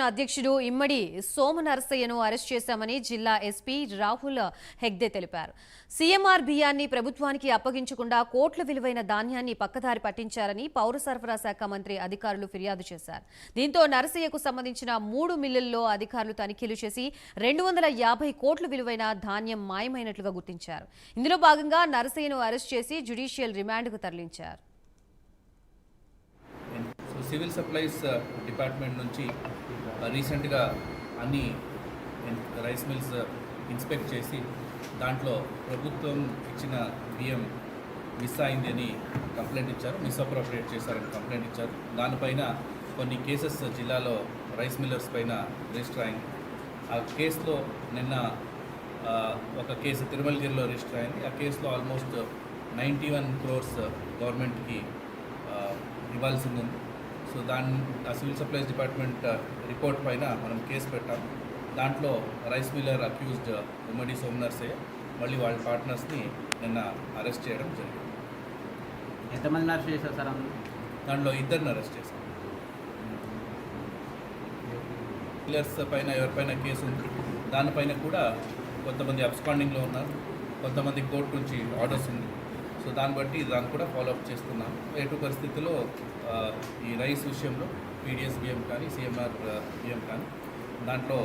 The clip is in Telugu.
అధ్యక్షుడు ఇమ్మడి సోమనరసయ్యను అరెస్ట్ చేశామని జిల్లా ఎస్పీ రాహుల్ హెగ్దే తెలిపారు. సీఎంఆర్ బియ్యాన్ని ప్రభుత్వానికి అప్పగించకుండా కోట్ల విలువైన ధాన్యాన్ని పక్కదారి పట్టించారని పౌర సరఫరా శాఖ మంత్రి అధికారులు ఫిర్యాదు చేశారు. దీంతో నరసయ్యకు సంబంధించిన మూడు మిల్లుల్లో అధికారులు తనిఖీలు చేసి రెండు వందల యాభై కోట్ల విలువైన ధాన్యం మాయమైనట్లుగా గుర్తించారు. ఇందులో భాగంగా నరసయ్యను అరెస్ట్ చేసి జ్యుడిషియల్ రిమాండ్కు తరలించారు. సివిల్ సప్లైస్ డిపార్ట్మెంట్ నుంచి రీసెంట్గా అన్ని రైస్ మిల్స్ ఇన్స్పెక్ట్ చేసి దాంట్లో ప్రభుత్వం ఇచ్చిన బియ్యం మిస్ అయింది అని కంప్లైంట్ ఇచ్చారు. మిస్అప్రోప్రియేట్ చేశారని కంప్లైంట్ ఇచ్చారు. దానిపైన కొన్ని కేసెస్ జిల్లాలో రైస్ మిల్లర్స్ పైన రిజిస్టర్ అయింది ఆ కేసులో నిన్న ఒక కేసు తిరుమలగిరిలో రిజిస్టర్ అయింది. ఆ కేసులో ఆల్మోస్ట్ నైంటీ వన్ క్రోర్స్ గవర్నమెంట్కి ఇవ్వాల్సింది ఉంది. సో దాని ఆ సివిల్ సప్లైస్ డిపార్ట్మెంట్ రిపోర్ట్ పైన మనం కేసు పెట్టాం. దాంట్లో రైస్ మిల్లర్ అక్యూజ్డ్ ఉమ్మడి సోమనర్సయ్య మళ్ళీ వాళ్ళ పార్ట్నర్స్ని నిన్న అరెస్ట్ చేయడం జరిగింది. ఎంతమంది అరెస్ట్ చేశారు సార్ దాంట్లో ఇద్దరిని అరెస్ట్ చేశాం. మిల్లర్స్ పైన ఎవరిపైన కేసు ఉంది? దానిపైన కూడా కొంతమంది అబ్స్కాండింగ్లో ఉన్నారు. కొంతమంది కోర్టు నుంచి ఆర్డర్స్ ఉంది. సో దాన్ని బట్టి దాన్ని కూడా ఫాలోఅప్ చేస్తున్నాం ఎటు పరిస్థితుల్లో ఈ రైస్ విషయంలో పీడిఎస్ బియ్యం కానీ సిఎంఆర్ బియ్యం కానీ దాంట్లో